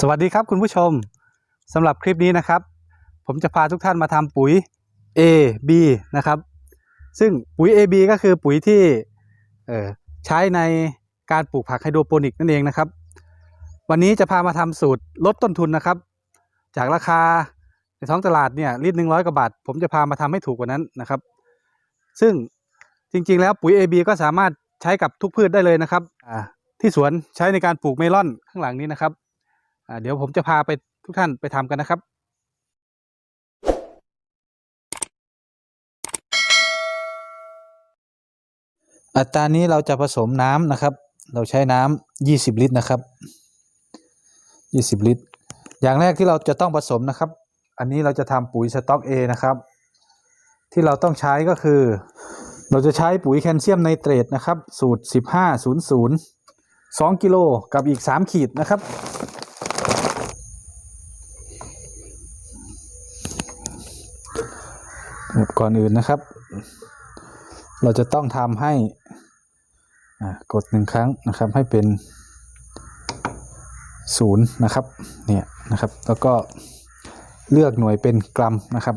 สวัสดีครับคุณผู้ชมสำหรับคลิปนี้นะครับ ผมจะพาทุกท่านมาทำปุ๋ย A B นะครับ ซึ่งปุ๋ย A B ก็คือปุ๋ยที่ใช้ในการปลูกผักไฮโดรโปนิกนั่นเองนะครับ วันนี้จะพามาทำสูตรลดต้นทุนนะครับ จากราคาในท้องตลาดเนี่ยลิตรหนึ่งร้อยกว่าบาท ผมจะพามาทำให้ถูกกว่านั้นนะครับ ซึ่งจริงๆแล้วปุ๋ย AB ก็สามารถใช้กับทุกพืชได้เลยนะครับที่สวนใช้ในการปลูกเมลอนข้างหลังนี้นะครับ เดี๋ยวผมจะพาไปทุกท่านไปทำกันนะครับอัตรานี้เราจะผสมน้ำนะครับ เราใช้น้ำ20 ลิตรนะครับ 20 ลิตร อย่างแรกที่เราจะต้องผสมนะครับ อันนี้เราจะทำปุ๋ยสต๊อก A นะครับ ที่เราต้องใช้ก็คือ เราจะใช้ปุ๋ยแคลเซียมไนเตรตนะครับ สูตร 1500 2กิโลกับอีก 3 ขีดนะครับ แบบก่อนอื่นนะครับ เราจะต้องทำให้กดหนึ่งครั้งนะครับให้เป็นศูนย์นะครับเนี่ยนะครับ แล้วก็เลือกหน่วยเป็นกรัมนะครับ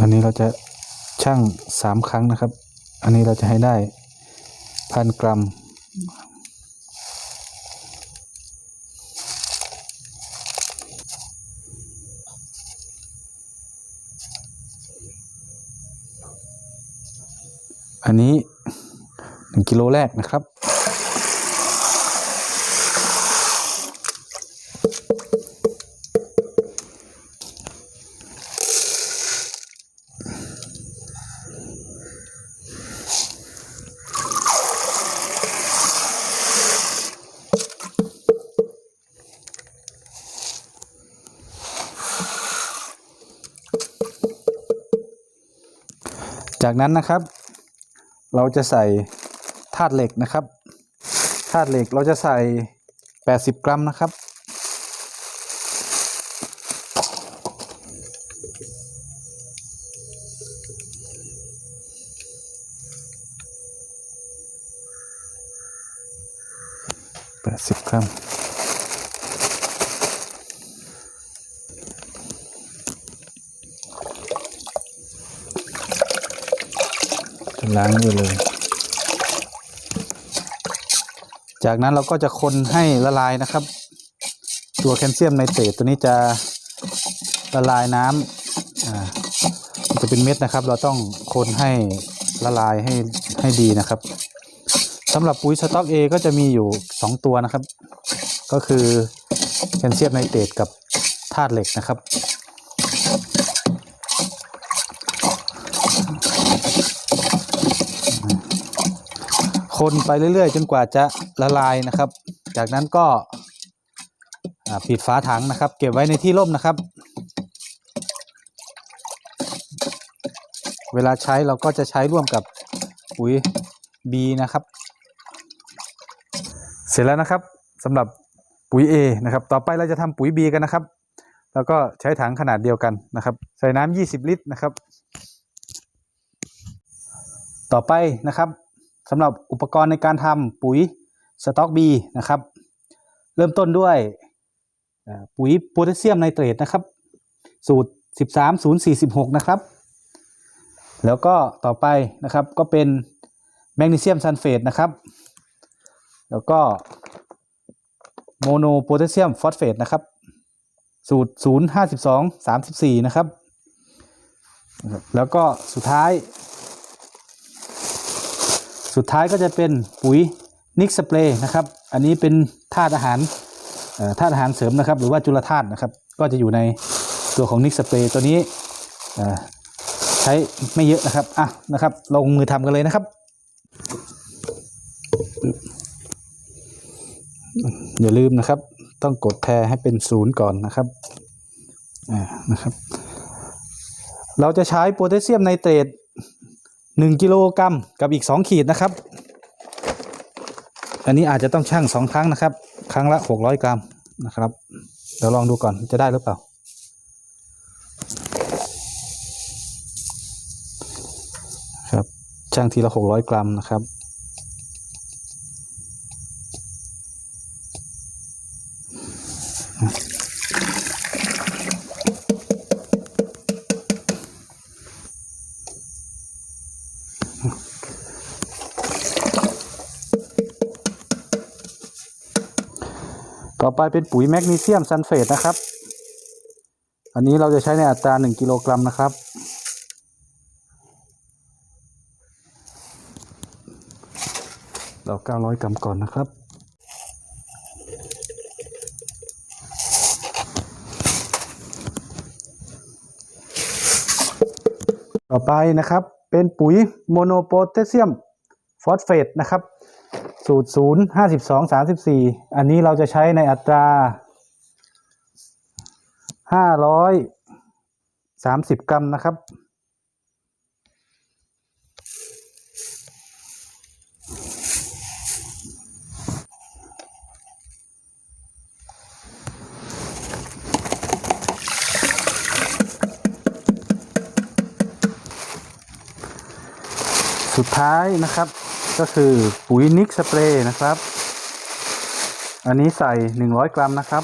อันนี้เราจะชั่งสามครั้งนะครับ อันนี้เราจะให้ได้พันกรัม อันนี้หนึ่งกิโลแรกนะครับ จากนั้นนะครับ เราจะใส่ธาตุเหล็กนะครับธาตุเหล็กเราจะใส่ 80 กรัมนะครับ ล้างด้วยเลย จากนั้นเราก็จะคนให้ละลายนะครับ ตัวแคลเซียมไนเตรตตัวนี้จะละลายน้ำอ่ามันจะเป็นเม็ดนะครับ เราต้องคนให้ละลายให้ให้ดีนะครับสำหรับปุ๋ยสต๊อกเอก็จะมีอยู่ 2 ตัวนะครับ ก็คือแคลเซียมไนเตรตกับธาตุเหล็กนะครับ คนไปเรื่อย ๆ จนกว่าจะละลายนะครับ จากนั้นก็ปิดฝาถังนะครับ เก็บไว้ในที่ร่มนะครับ เวลาใช้เราก็จะใช้ร่วมกับปุ๋ย B นะครับ เสร็จแล้วนะครับสำหรับปุ๋ย A นะครับ ต่อไปเราจะทำปุ๋ย B กันนะครับ แล้วก็ใช้ถังขนาดเดียวกันนะครับ ใส่น้ำ20 ลิตรนะครับ ต่อไปนะครับ สำหรับอุปกรณ์ในการทำปุ๋ยสต๊อกบีนะครับ เริ่มต้นด้วยปุ๋ยโพแทสเซียมไนเตรตนะครับ สูตร 13046นะครับ แล้วก็ต่อไปนะครับก็เป็นแมกนีเซียมซัลเฟตนะครับ แล้วก็โมโนโพแทสเซียมฟอสเฟตนะครับ สูตร 052 34 นะครับ แล้วก็สุดท้าย สุดท้ายก็จะเป็นปุ๋ยนิกสเปรย์นะครับ อันนี้เป็นธาตุอาหารธาตุอาหารเสริมนะครับ หรือว่าจุลธาตุนะครับ ก็จะอยู่ในตัวของนิกสเปรย์ตัวนี้ใช้ไม่เยอะนะครับ อะนะครับ ลงมือทำกันเลยนะครับ อย่าลืมนะครับ ต้องกดแพรให้เป็นศูนย์ก่อนนะครับอ่านะครับ เราจะใช้โพแทสเซียมไนเตรต หนึ่งกิโลกรัมกับอีกสองขีดนะครับ อันนี้อาจจะต้องชั่งสองครั้งนะครับ ครั้งละหกร้อยกรัมนะครับ เดี๋ยวลองดูก่อนจะได้หรือเปล่า ครับช่างทีละหกร้อยกรัมนะครับ ไปเป็นปุ๋ยแมกนีเซียมซัลเฟตนะครับ อันนี้เราจะใช้ในอัตรา 1 กิโลกรัมนะครับ เรา 900 กรัมก่อนนะครับต่อไปนะครับเป็นปุ๋ยโมโนโพแทสเซียมฟอสเฟตนะครับ สูตร0 52 34อันนี้เราจะใช้ในอัตรา530กรัมนะครับ สุดท้ายนะครับ ก็คือปุ๋ยนิกสเปรย์นะครับ อันนี้ใส่ 100 กรัมนะครับ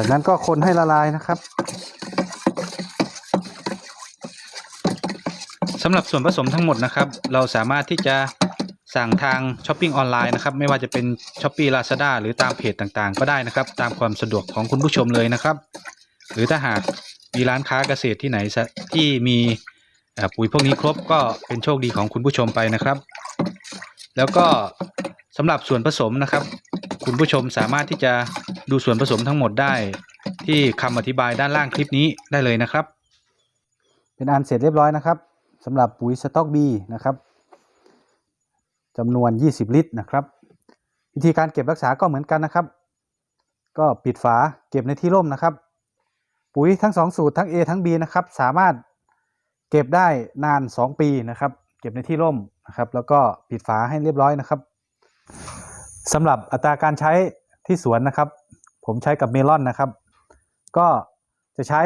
จากนั้นก็คนให้ละลายนะครับสำหรับส่วนผสมทั้งหมดนะครับ เราสามารถที่จะสั่งทางช้อปปิ้งออนไลน์นะครับ ไม่ว่าจะเป็น s h อ p e e Lazada หรือตามเพจต่างๆ ก็ได้นะครับ ตามความสะดวกของคุณผู้ชมเลยนะครับ หรือถ้าหากมีร้านค้าเกษตรที่ไหนที่มีปุ๋ยพวกนี้ครบก็เป็นโชคดีของคุณผู้ชมไปนะครับ แล้วก็สำหรับส่วนผสมนะครับ คุณผู้ชมสามารถที่จะ ดูส่วนผสมทั้งหมดได้ ที่คำอธิบายด้านล่างคลิปนี้ได้เลยนะครับ เป็นอันเสร็จเรียบร้อยนะครับสำหรับปุ๋ยสต็อกบีนะครับจำนวน 20 ลิตรนะครับ วิธีการเก็บรักษาก็เหมือนกันนะครับ ก็ปิดฝาเก็บในที่ร่มนะครับ ปุ๋ยทั้ง 2 สูตรทั้ง A ทั้ง B นะครับ สามารถเก็บได้นาน 2 ปีนะครับ เก็บในที่ร่มนะครับ แล้วก็ปิดฝาให้เรียบร้อยนะครับสำหรับอัตราการใช้ที่สวนนะครับ ผมใช้กับเมลอนนะครับ ก็จะใช้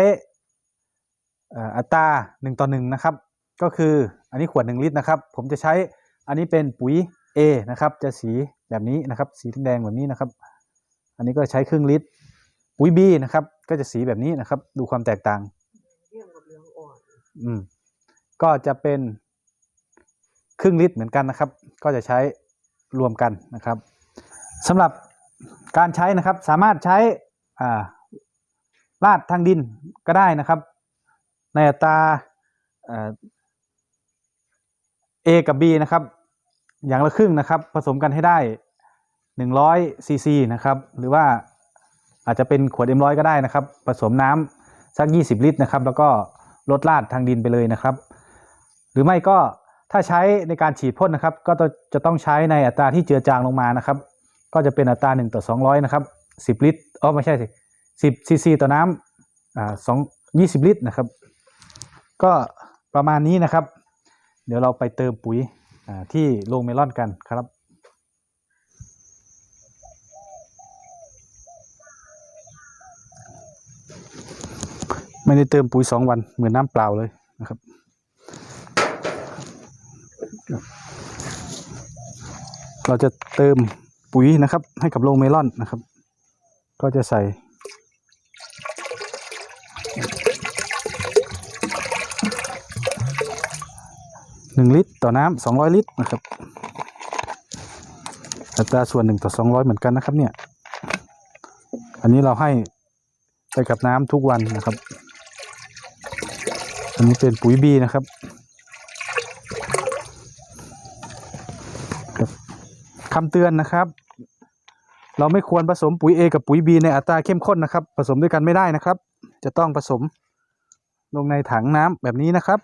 อัตรา1ต่อ1นะครับ ก็คืออันนี้ขวด 1 ลิตรนะครับ ผมจะใช้อันนี้เป็นปุ๋ย A นะครับ จะสีแบบนี้นะครับ สีแดงแบบนี้นะครับ อันนี้ก็ใช้ครึ่งลิตร ปุ๋ย B นะครับ ก็จะสีแบบนี้นะครับ ดูความแตกต่างเรื่องกับเรื่องอ่อนอืมก็จะเป็นครึ่งลิตรเหมือนกันนะครับ ก็จะใช้รวมกันนะครับสำหรับ การใช้นะครับสามารถใช้ลาดทางดินก็ได้นะครับ ในอัตราเอกับ B นะครับ อย่างละครึ่งนะครับ ผสมกันให้ได้ 100ซีซีนะครับ หรือว่าอาจจะเป็นขวด M100 ก็ได้นะครับ ผสมน้ำสัก 20 ลิตรนะครับ แล้วก็ลดลาดทางดินไปเลยนะครับ หรือไม่ก็ถ้าใช้ในการฉีดพ่นนะครับ ก็จะต้องใช้ในอัตราที่เจือจางลงมานะครับ ก็จะเป็นอัตรา1ต่อ200นะครับ10 ลิตรอ๋อไม่ใช่สิ10ซีซีต่อน้ำอ่าสอง20ลิตรนะครับ ก็ประมาณนี้นะครับ เดี๋ยวเราไปเติมปุ๋ยอ่าที่โรงเมลอนกันครับไม่ได้เติมปุ๋ยสองวันเหมือนน้ำเปล่าเลยนะครับ เราจะเติม ปุ๋ยนะครับ ให้กับโรงเมลอนนะครับ ก็จะใส่หนึ่งลิตรต่อน้ำสองร้อยลิตรนะครับอัตราส่วนหนึ่งต่อสองร้อยเหมือนกันนะครับเนี่ย อันนี้เราให้ไปกับน้ำทุกวันนะครับ อันนี้เป็นปุ๋ยบีนะครับครับคำเตือนนะครับ เราไม่ควรผสมปุ๋ย A กับปุ๋ย B ในอัตราเข้มข้นนะครับ ผสมด้วยกันไม่ได้นะครับ จะต้องผสมลงในถังน้ำแบบนี้นะครับ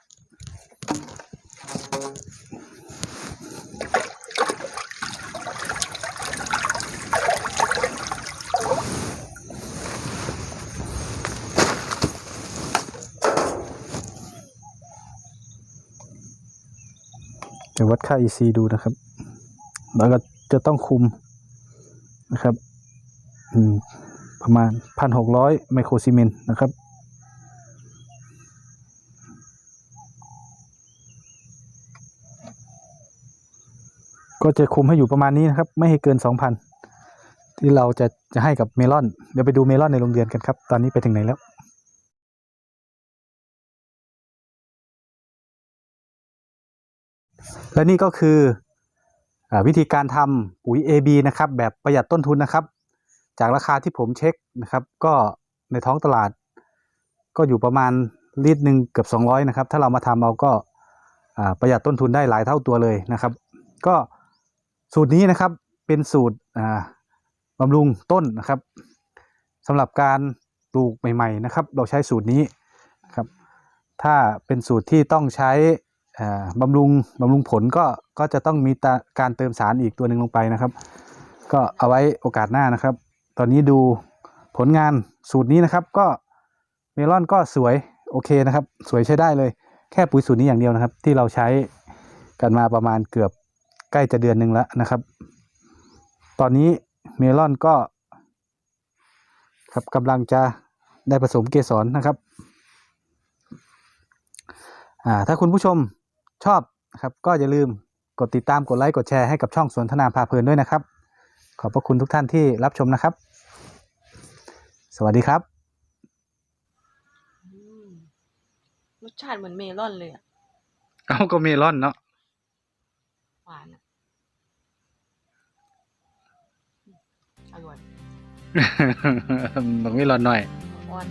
เดี๋ยววัดค่า EC ดูนะครับ แล้วก็จะต้องคุม นะครับประมาณพันหกร้อยไมโครซีเมนต์นะครับ ก็จะคุมให้อยู่ประมาณนี้นะครับ ไม่ให้เกินสองพันที่เราจะจะให้กับเมลอน เดี๋ยวไปดูเมลอนในโรงเรียนกันครับ ตอนนี้ไปถึงไหนแล้วและนี่ก็คือ วิธีการทำปุ๋ย AB นะครับแบบประหยัดต้นทุนนะครับ จากราคาที่ผมเช็คนะครับ ก็ในท้องตลาด ก็อยู่ประมาณลิตรหนึ่งเกือบ200นะครับถ้าเรามาทำเอาก็ประหยัดต้นทุนได้หลายเท่าตัวเลยนะครับ ก็สูตรนี้นะครับเป็นสูตรอ่าบำรุงต้นนะครับสำหรับการปลูกใหม่ ๆ นะครับ เราใช้สูตรนี้นครับ ถ้าเป็นสูตรที่ต้องใช้ บำรุงบำรุงผลก็ก็จะต้องมีการเติมสารอีกตัวหนึ่งลงไปนะครับ ก็เอาไว้โอกาสหน้านะครับ ตอนนี้ดูผลงานสูตรนี้นะครับ ก็เมลอนก็สวยโอเคนะครับ สวยใช้ได้เลยแค่ปุ๋ยสูตรนี้อย่างเดียวนะครับ ที่เราใช้กันมาประมาณเกือบใกล้จะเดือนหนึ่งแล้วนะครับ ตอนนี้เมลอนก็ครับกำลังจะได้ผสมเกสรนะครับ อ่า ถ้าคุณผู้ชม ชอบนะครับก็อย่าลืมกดติดตามกดไลค์กดแชร์ให้กับช่องสวนทนาพาเพลินด้วยนะครับ ขอบพระคุณทุกท่านที่รับชมนะครับ สวัสดีครับ อืมรสชาติเหมือนเมลอนเลยอะเอาก็เมลอนเนาะหวานอะอร่อย บอกเมลอนหน่อย อ่อน